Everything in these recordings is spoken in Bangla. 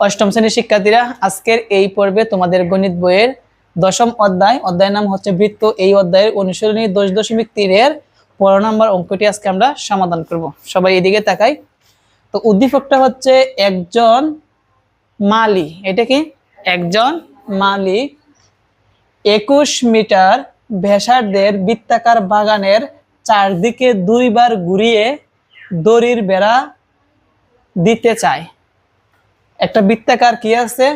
অষ্টম শ্রেণির শিক্ষার্থীরা, আজকের এই পর্বে তোমাদের গণিত বইয়ের দশম অধ্যায়, অধ্যায়ের নাম হচ্ছে বৃত্ত। এই অধ্যায়ের অনুসরণী দশ দশমিক তিনের পনেরো নম্বর অঙ্কটি আজকে আমরা সমাধান করব। সবাই এদিকে তাকাই। তো উদ্দীপকটা হচ্ছে একজন মালি। এটা কি? একজন মালি একুশ মিটার ভেসারদের বৃত্তাকার বাগানের চারদিকে দুইবার ঘুরিয়ে দড়ির বেড়া দিতে চায়। একটা বৃত্তাকার কি আছে?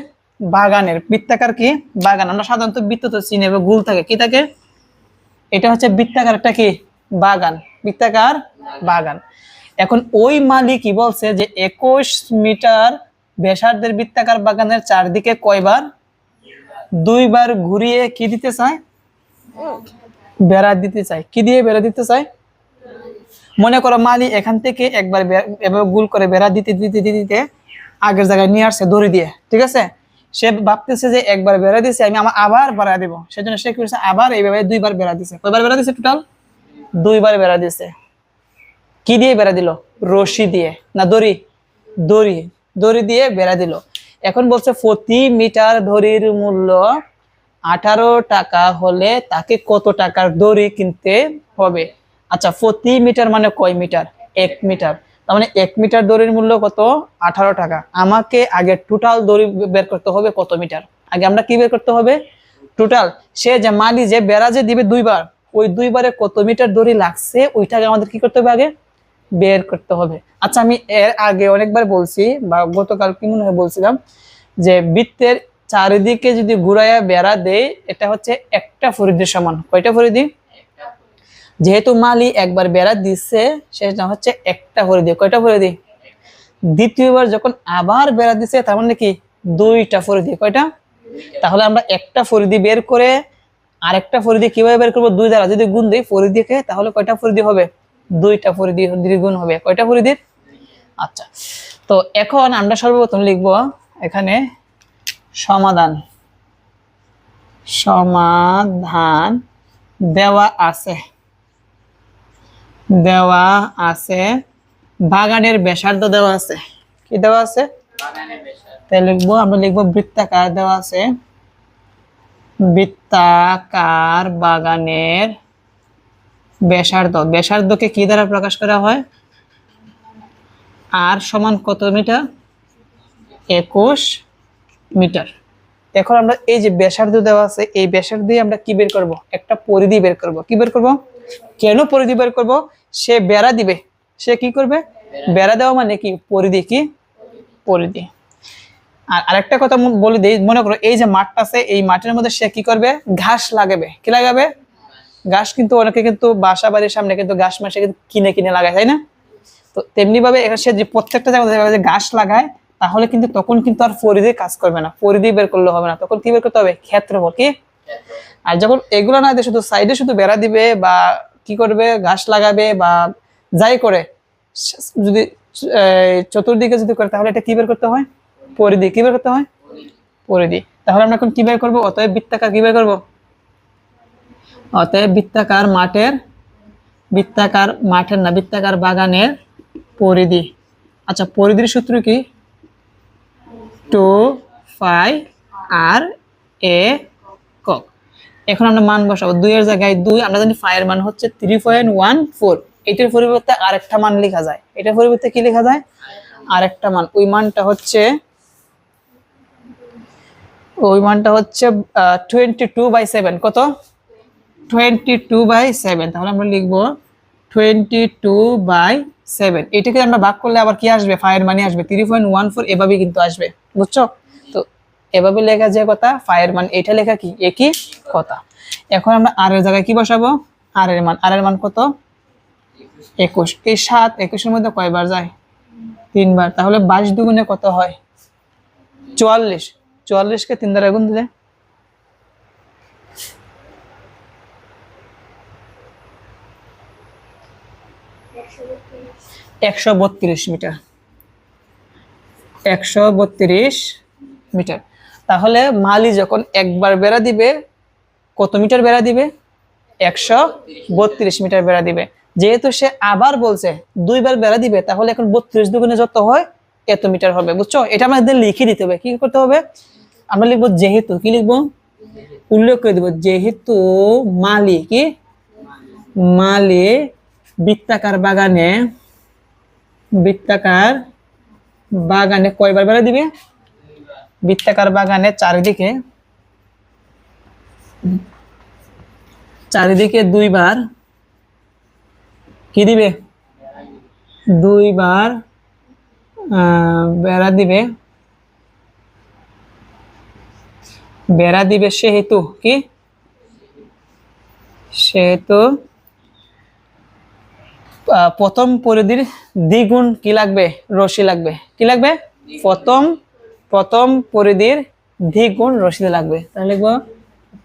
বাগানের। বৃত্তাকার কি? বাগান। আমরা সাধারণত বৃত্ত তো চিনি বা গুল থাকে। কি থাকে? এটা হচ্ছে বৃত্তাকার। একটা কি? বাগান। বৃত্তাকার বাগান। এখন ওই মালিক কি বলছে যে একুশ মিটার বেসারদের বৃত্তাকার বাগানের চারদিকে কয়বার? দুইবার ঘুরিয়ে কি দিতে চায়? বেড়া দিতে চায়। কি দিয়ে বেড়া দিতে চায়? মনে করো মালি এখান থেকে একবার এভাবে গুল করে বেড়া দিতে দিতে দিতে আগের জায়গায় নিয়ে আসছে, দড়ি দিয়ে, ঠিক আছে? সে ভাবতেছে যে একবার বেড়া দিছে, আমি আমার আবার বেড়া দিব। সেজন্য সে করছে, আবার এইভাবে দুইবার বেড়া দিছে। কয়বার বেড়া দিছে টোটাল দুইবার বেড়া দিছে। কি দিয়ে বেড়া দিল? রশি দিয়ে, না দড়ি? দড়ি দড়ি দিয়ে বেড়া দিল। এখন বলছে, প্রতি মিটার দড়ির মূল্য আঠারো টাকা হলে তাকে কত টাকার দড়ি কিনতে হবে? আচ্ছা প্রতি মিটার মানে কয় মিটার? এক মিটার। তার মানে এক মিটার দড়ির মূল্য কত? আঠারো টাকা। আমাকে আগে টোটাল দড়ি বের করতে হবে কত মিটার? আগে আমরা কি বের করতে হবে? টোটাল সে যে মালি যে বেড়া যে দিবে দুইবার, ওই দুইবারে কত মিটার দড়ি লাগছে, ওইটাকে আমাদের কি করতে হবে আগে? বের করতে হবে। আচ্ছা আমি এর আগে অনেকবার বলছি, বা গতকাল কি মনে হয় বলছিলাম, যে বৃত্তের চারিদিকে যদি ঘুরাইয়া বেড়া দেয়, এটা হচ্ছে একটা ফরিদের সমান। কয়টা ফরিদি? যেহেতু মালি একবার বেড়া দিচ্ছে সেটা হচ্ছে একটা ভরে দিয়ে কয়টা ফরিদি দ্বিতীয়বার যখন আবার বেড়া দিচ্ছে তার মানে কি? দুইটা ফরিদি কয়টা? তাহলে আমরা একটা ফরিদি বের করে আর আরেকটা ফরিদি কীভাবে বের করব? দুই দ্বারা যদি গুণ দিই ফরিদিকে তাহলে কয়টা ফরিদি হবে? দুইটা ফরিদি দ্বিগুণ হবে। কয়টা ফরিদির আচ্ছা। তো এখন আমরা সর্বপ্রথম লিখব এখানে সমাধান। সমাধান দেওয়া আছে। দেওয়া আছে। বাগানের ব্যাসার্ধ দেওয়া আছে। কি দেওয়া আছে? তাই লিখব আমরা লিখব বৃত্তাকার দেওয়া আছে। বৃত্তাকার বাগানের ব্যাসার্ধ। ব্যাসার্ধকে কি দ্বারা প্রকাশ করা হয়? আর সমান কত মিটার? একুশ মিটার। এখন আমরা এই যে ব্যাসার্ধ দেওয়া আছে এই ব্যাসার্ধ দিয়ে আমরা কি বের করব? একটা পরিধি বের করব। কি বের করব? কেন পরিধি বের করব? সে বেড়া দিবে। সে কি করবে? বেড়া। দেওয়া মানে কি? পরিধি কি? পরিধি। আর আরেকটা কথা বলে দিই মনে করো এই যে মাঠটা আছে এই মাঠের মধ্যে সে কি করবে? ঘাস লাগাবে। কি লাগাবে? ঘাস কিন্তু অনেকে কিন্তু বাসা বাড়ির সামনে কিন্তু ঘাস মাসে কিন্তু কিনে কিনে লাগায় তাই না? তো তেমনি ভাবে সে যে প্রত্যেকটা জায়গায় যে ঘাস লাগায় তাহলে কিন্তু তখন কিন্তু আর পরিধি কাজ করবে না। পরিধি বের করলে হবে না। তখন কি বের করতে হবে? ক্ষেত্রফল কি? আর যখন এগুলো না দিয়ে শুধু সাইডে শুধু বেড়া দিবে বা কি করবে, ঘাস লাগাবে বা যাই করে, যদি চতুর্দিকে যদি করে, তাহলে এটা কি বের করতে হয়? পরিধি। কি বের করতে হয়? পরিধি। তাহলে আমরা এখন কি বের করব? অতএব বৃত্তাকার কি বের করব? অতএব বৃত্তাকার মাঠের বৃত্তাকার মাঠের না, বৃত্তাকার বাগানের পরিধি। আচ্ছা পরিধির সূত্র কি? টু ফাই আর এ এখন আমরা মান বসাবো। দুইয়ের জায়গায় দুই, আমরা জানি ফাইয়ের মান হচ্ছে থ্রি পয়েন্ট ওয়ান ফোর এটার পরিবর্তে আরেকটা মান লেখা যায়। এটার পরিবর্তে কি লেখা যায়? আরেকটা মান। ওই মানটা হচ্ছে, ওই মানটা হচ্ছে টোয়েন্টি টু বাই সেভেন কত? টোয়েন্টি টু বাই সেভেন তাহলে আমরা লিখব টোয়েন্টি টু বাই সেভেন এটাকে আমরা ভাগ করলে আবার কি আসবে? ফায়ার মানি আসবে। থ্রি পয়েন্ট ওয়ান ফোর এভাবেই কিন্তু আসবে। বুঝছ? এভাবে লেখা যে কথা ফায়ার মান এটা লেখা কি? একই কথা। এখন আমরা আর এর জায়গায় কি বসাবো? আর এর মান। আর এর মান কত? একুশ। এই সাত একুশের মধ্যে কয়বার যায়? তিনবার। তাহলে বাইশ দুগুণে কত হয়? চুয়াল্লিশ। চুয়াল্লিশকে তিন দ্বারা গুণ দিলে? একশো বত্রিশ মিটার। একশো বত্রিশ মিটার। তাহলে মালি যখন একবার বেড়া দিবে, কত মিটার বেড়া দিবে? একশো বত্রিশ মিটার বেড়া দিবে। যেহেতু সে আবার বলছে দুইবার বেড়া দিবে, তাহলে এখন বত্রিশ দুগুণে যত হয়, এত মিটার হবে, বুঝছ? এটা আমাদের লিখে দিতে হবে। কি করতে হবে? আমরা লিখব যেহেতু, কি লিখব? উল্লেখ করে দেবো, যেহেতু মালি কি? মালি বৃত্তাকার বাগানে বৃত্তাকার বাগানে কয়বার বেড়া দিবে? বৃত্তাকার বাগানে চারিদিকে চারিদিকে দুইবার কি দিবে? দুইবার বেড়া দিবে। বেড়া দিবে সেহেতু কি? সেহেতু প্রথম পরিধির দ্বিগুণ কি লাগবে? রশি লাগবে। কি লাগবে? প্রথম প্রথম পরিধির দ্বিগুণ রশি লাগবে। তাহলে লিখব,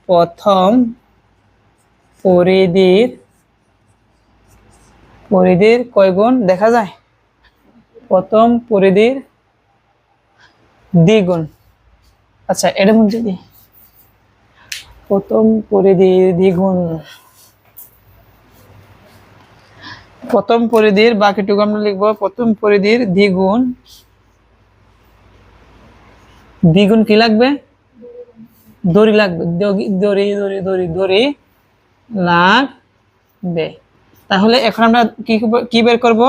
প্রথম পরিধির পরিধির কয় গুণ দেখা যায়? প্রথম পরিধির দ্বিগুণ। আচ্ছা এটা মধ্যে দিই প্রথম পরিধির দ্বিগুণ। প্রথম পরিধির বাকিটুকু আমরা লিখব, প্রথম পরিধির দ্বিগুণ দ্বিগুণ কি লাগবে? দড়ি লাগবে। দড়ি দড়ি দড়ি দড়ি লাগবে। তাহলে এখন আমরা কি কি বের করব?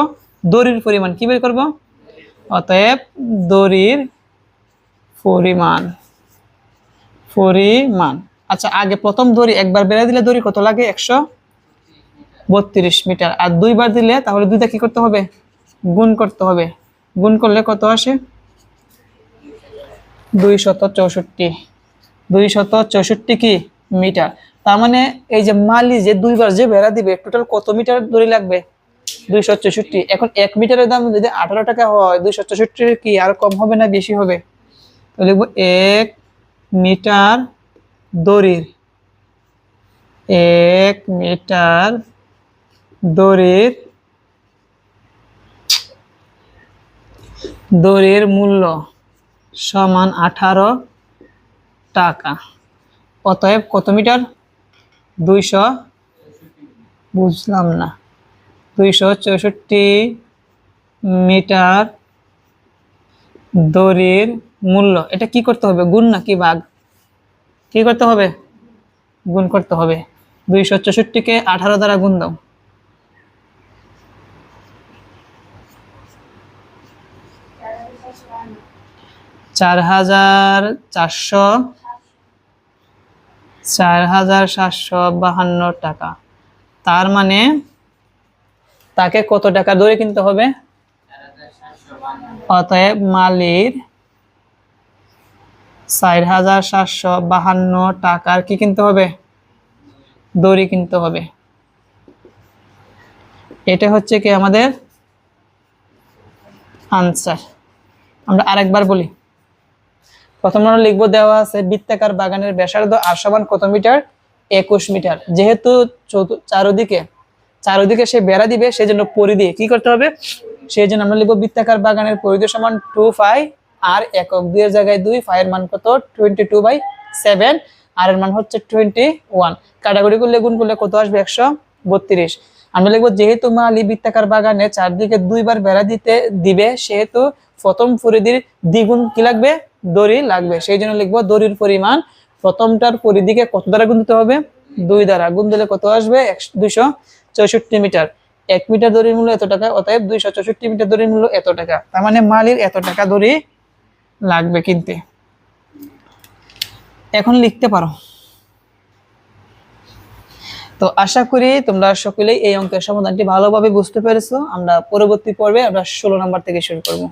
দড়ির পরিমাণ কি বের করব? অতএব দড়ির পরিমাণ পরিমাণ। আচ্ছা আগে প্রথম দড়ি একবার বেড়ে দিলে দড়ি কত লাগে? একশো বত্রিশ মিটার। আর দুইবার দিলে তাহলে দুইটা কি করতে হবে? গুণ করতে হবে। গুণ করলে কত আসে? দুই শত চৌষট্টি। দুই চৌষট্টি কি মিটার? তার মানে এই যে মালি যে দুইবার যে বেড়া দিবে টোটাল কত মিটার দড়ি লাগবে? দুইশো চৌষট্টি। এখন এক মিটারের দাম যদি আঠারো টাকা হয় দুইশো চৌষট্টির কি আর কম হবে না বেশি হবে? তো লিখব এক মিটার দড়ির। এক মিটার দড়ির দড়ির মূল্য। সমান আঠারো টাকা। অতএব কত মিটার? দুইশো, বুঝলাম না। দুইশো চৌষট্টি মিটার দড়ির মূল্য। এটা কি করতে হবে? গুণ না কি ভাগ? কি করতে হবে? গুণ করতে হবে। দুইশো চৌষট্টিকে আঠারো দ্বারা গুণ দাও। চার হাজার চারশো চার হাজার সাতশো বাহান্ন টাকা। তার মানে তাকে কত টাকা দড়ি কিনতে হবে? অতএব মালির চার হাজার সাতশো বাহান্ন টাকার কি কিনতে হবে? দড়ি কিনতে হবে। এটা হচ্ছে কি আমাদের আনসার। আমরা আরেকবার বলি। প্রথম আমরা লিখব দেওয়া আছে, বৃত্তাকার বাগানের ব্যাসার্ধ আর সমান কত মিটার? একুশ মিটার। যেহেতু চারদিকে চারদিকে সে বেড়া দিবে সেই জন্য পরিধি কি করতে হবে? সেই জন্য আমরা লিখব বৃত্তাকার বাগানের পরিধি সমান টু ফাই আর একক দুইয়ের জায়গায় দুই, ফাইয়ের মান কত? Twenty two by seven. আর এর মান হচ্ছে টোয়েন্টি ওয়ান। কাটাকুটি করলে গুণ করলে কত আসবে? একশো বত্রিশ। আমরা লিখব যেহেতু মালি বৃত্তাকার বাগানে চারদিকে দুইবার বেড়া দিতে, দিবে, সেহেতু প্রথম পরিধির দ্বিগুণ কি লাগবে? দড়ি লাগবে। সেই জন্য লিখব দড়ির পরিমাণ প্রথমটার পরিধিকে কত দ্বারা গুণ দিতে হবে? দুই দ্বারা। গুণ দিলে কত আসবে? দুইশো চৌষট্টি মিটার। এক মিটার দড়ির মূল্য এত টাকা, অতএব দুইশো চৌষট্টি মিটার দড়ির মূল্য এত টাকা। তার মানে মালির এত টাকা দড়ি লাগবে কিনতে। এখন লিখতে পারো। তো আশা করি তোমরা সকলেই এই অঙ্কের সমাধানটি ভালোভাবে বুঝতে পেরেছ। আমরা পরবর্তী পর্বে আমরা ষোলো নাম্বার থেকে শুরু করব।